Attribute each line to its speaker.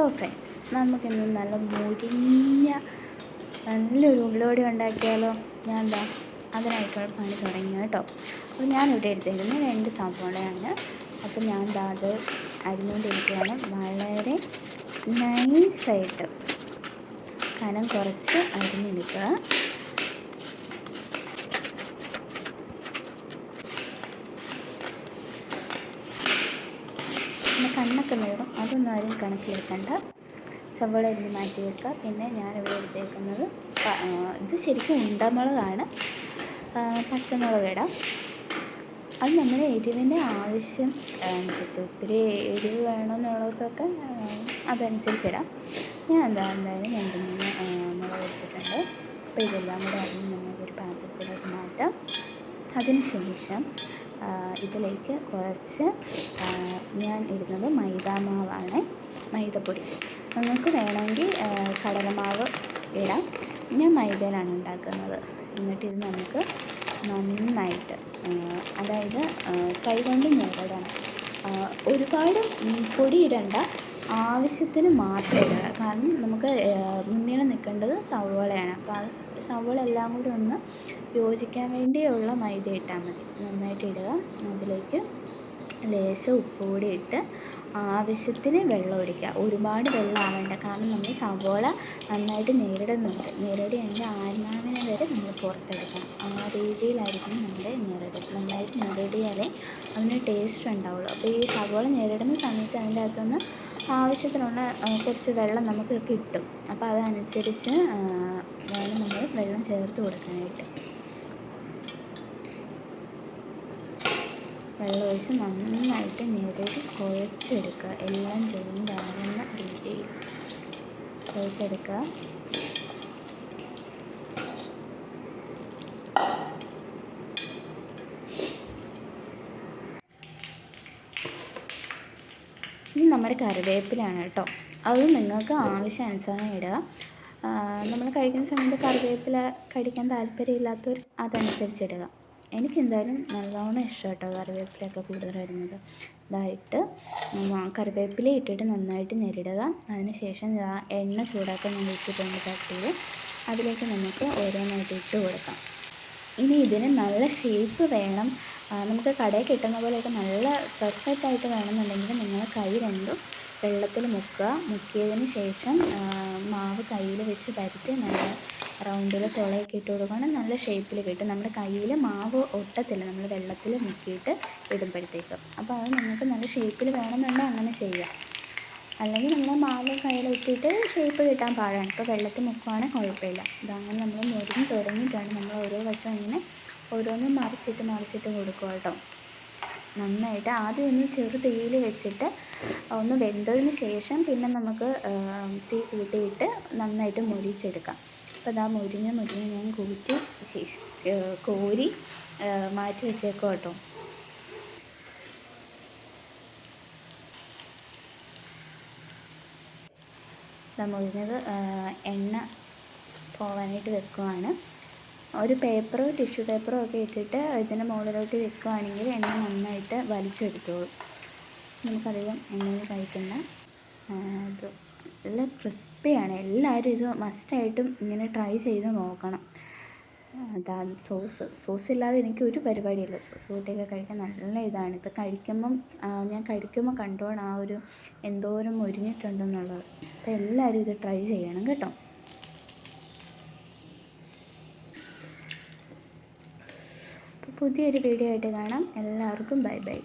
Speaker 1: Hello friends നമുക്കിന്ന് നല്ല മുരിഞ്ഞ നല്ലൊരു ഉള്ളോടി ഉണ്ടാക്കിയാലോ? ഞാൻ എന്താ അതിനായിട്ടുള്ള പണി തുടങ്ങി കേട്ടോ. അപ്പോൾ ഞാൻ ഇവിടെ എടുത്തിരുന്നത് രണ്ട് സംഭവങ്ങളാണ് അപ്പോൾ ഞാൻ എന്താ അത് അരിഞ്ഞുകൊണ്ടിരിക്കുകയാണ്. വളരെ നൈസായിട്ട് കനം കുറച്ച് അരിഞ്ഞെടുക്കുക. കണ്ണൊക്കെ നേടും അതൊന്നും ആരും കണക്കിലെടുക്കണ്ട. സവോള അരിഞ്ഞ് മാറ്റി വെക്കുക പിന്നെ ഞാനിവിടെ എടുത്തേക്കുന്നത് ഇത് ശരിക്കും ഉണ്ടമുളകാണ്. പച്ചമുളക് ഇടാം. അത് നമ്മുടെ എരിവിന്റെ ആവശ്യം അനുസരിച്ച് ഒത്തിരി എരിവ് വേണമെന്നുള്ളവർക്കൊക്കെ അതനുസരിച്ച് ഇടാം. ഞാൻ എന്താ എന്തായാലും രണ്ട് മൂന്ന് മുളക് എടുത്തിട്ടുണ്ട്. അപ്പോൾ ഇതെല്ലാം കൂടെ അരിഞ്ഞ് നമുക്കൊരു പാത്രത്തിലേക്ക് മാറ്റാം. അതിനുശേഷം ഇതിലേക്ക് കുറച്ച് ഞാൻ ഇടുന്നത് മൈദാമാവാണ്. മൈദപ്പൊടി. നിങ്ങൾക്ക് വേണമെങ്കിൽ കടലമാവ് ഇടാം. ഞാൻ മൈദയിലാണ് ഉണ്ടാക്കുന്നത്. എന്നിട്ട് ഇത് നമുക്ക് നന്നായിട്ട് അതായത് കൈകൊണ്ട് ഞെരടണം ഒരുപാട് പൊടി ഇടണ്ട. ആവശ്യത്തിന് മാത്രം ഇടുക കാരണം നമുക്ക് മുന്നിൽ നിൽക്കേണ്ടത് സവോളയാണ്. അപ്പോൾ ആ സവോള എല്ലാം കൂടി ഒന്ന് യോജിക്കാൻ വേണ്ടിയുള്ള മൈദ ഇട്ടാൽ മതി. നന്നായിട്ട് ഇടുക. അതിലേക്ക് ലേശം ഉപ്പ് കൂടി ഇട്ട് ആവശ്യത്തിന് വെള്ളം ഒഴിക്കുക. ഒരുപാട് വെള്ളം ആവേണ്ട. കാരണം നമ്മൾ സവോള നന്നായിട്ട് നേരിടുന്നുണ്ട് നേരിടി അതിന്റെ ആത്മാവിനെ വരെ നമ്മൾ പുറത്തെടുക്കണം. ആ രീതിയിലായിരിക്കും നമ്മുടെ നേരിടൽ നന്നായിട്ട് നേരിടിയാലേ അതിന് ടേസ്റ്റ് ഉണ്ടാവുള്ളൂ. അപ്പോൾ ഈ സവോള നേരിടുന്ന സമയത്ത് അതിന്റെ അകത്തുനിന്ന് ആവശ്യത്തിനുള്ള കുറച്ച് വെള്ളം നമുക്ക് കിട്ടും. അപ്പോൾ അതനുസരിച്ച് വേണം നമ്മൾ വെള്ളം ചേർത്ത് കൊടുക്കാനായിട്ട്. വെള്ളം ഒഴിച്ച് നന്നായിട്ട് നേരിട്ട് കുഴച്ചെടുക്കുക. എല്ലാം ചെയ്യുന്ന രീതിയിൽ കുഴച്ചെടുക്കുക. നമ്മുടെ കറിവേപ്പിലാണ് കേട്ടോ. അത് നിങ്ങൾക്ക് ആവശ്യാനുസരണം ഇടുക. നമ്മൾ കഴിക്കുന്ന സമയത്ത് കറിവേപ്പില കഴിക്കാൻ താല്പര്യമില്ലാത്തവർ അതനുസരിച്ച് ഇടുക. എനിക്കെന്തായാലും നല്ലോണം ഇഷ്ടം കേട്ടോ കറിവേപ്പിലയൊക്കെ കൂടുതൽ ഇടുന്നത് ഇതായിട്ട് കറിവേപ്പില ഇട്ടിട്ട് നന്നായിട്ട് ഞെരിടുക. അതിന് ശേഷം എണ്ണ ചൂടാക്കാൻ ഞാൻ വെച്ചിട്ടുണ്ട് ചട്ടിയിൽ. അതിലേക്ക് നമുക്ക് ഓരോന്നായിട്ട് ഇട്ട് കൊടുക്കാം. ഇനി ഇതിന് നല്ല ഷേപ്പ് വേണം. നമുക്ക് കടയിൽ കിട്ടുന്ന പോലെയൊക്കെ നല്ല പെർഫെക്റ്റ് ആയിട്ട് വേണമെന്നുണ്ടെങ്കിൽ നിങ്ങൾ കൈ രണ്ടും വെള്ളത്തിൽ മുക്കുക. മുക്കിയതിന് ശേഷം മാവ് കയ്യിൽ വെച്ച് പരത്തി നല്ല റൗണ്ടിൽ തുളയൊക്കെ ഇട്ട് കൊടുക്കുകയാണെങ്കിൽ നല്ല ഷേപ്പിൽ കിട്ടും. നമ്മുടെ കയ്യിൽ മാവ് ഒട്ടത്തില്ല. നമ്മൾ വെള്ളത്തിൽ മുക്കിയിട്ട് ഇടുമ്പോഴത്തേക്ക്. അപ്പോൾ അത് നിങ്ങൾക്ക് നല്ല ഷേപ്പിൽ വേണമെന്നുണ്ടെങ്കിൽ അങ്ങനെ ചെയ്യാം. അല്ലെങ്കിൽ നമ്മൾ മാവ് കയ്യിൽ എത്തിയിട്ട് ഷേപ്പ് കിട്ടാൻ പാടാണ്. ഇപ്പോൾ വെള്ളത്തിൽ മുക്കുവാണെങ്കിൽ കുഴപ്പമില്ല. ഇതങ്ങനെ നമ്മൾ മുരിഞ്ഞ് തുടങ്ങിയിട്ടാണ് നമ്മൾ ഓരോ വശം ഇങ്ങനെ ഓരോന്നും മറിച്ചിട്ട് മറിച്ചിട്ട് കൊടുക്കുക കേട്ടോ. നന്നായിട്ട് ആദ്യം ഒന്ന് ചെറു തീയിൽ വെച്ചിട്ട് ഒന്ന് വെന്തതിന് ശേഷം പിന്നെ നമുക്ക് തീ കൂട്ടിയിട്ട് നന്നായിട്ട് മുരിച്ചെടുക്കാം. അപ്പോൾ അതാ മുരിഞ്ഞ് മുരിഞ്ഞ് ഞാൻ കൂട്ടി കോരി മാറ്റി വെച്ചേക്കും കേട്ടോ. മുരിഞ്ഞത് എണ്ണ പോവാനായിട്ട് വെക്കുവാണ്. ഒരു പേപ്പറോ ടിഷ്യൂ പേപ്പറോ ഒക്കെ ഇട്ടിട്ട് ഇതിന്റെ മുകളിലോട്ട് വെക്കുകയാണെങ്കിൽ എണ്ണ നന്നായിട്ട് വലിച്ചെടുത്തോളും. നമുക്കധികം എണ്ണയിൽ കഴിക്കുന്ന ഇത് നല്ല ക്രിസ്പിയാണ് എല്ലാവരും ഇത് മസ്റ്റായിട്ടും ഇങ്ങനെ ട്രൈ ചെയ്ത് നോക്കണം. അതാ സോസ് സോസ് ഇല്ലാതെ എനിക്ക് ഒരു പരിപാടിയില്ല. സോസ് കൂട്ടിയൊക്കെ കഴിക്കാൻ നല്ല ഇതാണ്. ഇപ്പം കഴിക്കുമ്പം ഞാൻ കഴിക്കുമ്പോൾ കണ്ടോണം ആ ഒരു എന്തോരം മുരിഞ്ഞിട്ടുണ്ടെന്നുള്ളത്. അപ്പോൾ എല്ലാവരും ഇത് ട്രൈ ചെയ്യണം കേട്ടോ. പുതിയൊരു വീഡിയോ ആയിട്ട് കാണാം. എല്ലാവർക്കും ബൈ ബൈ.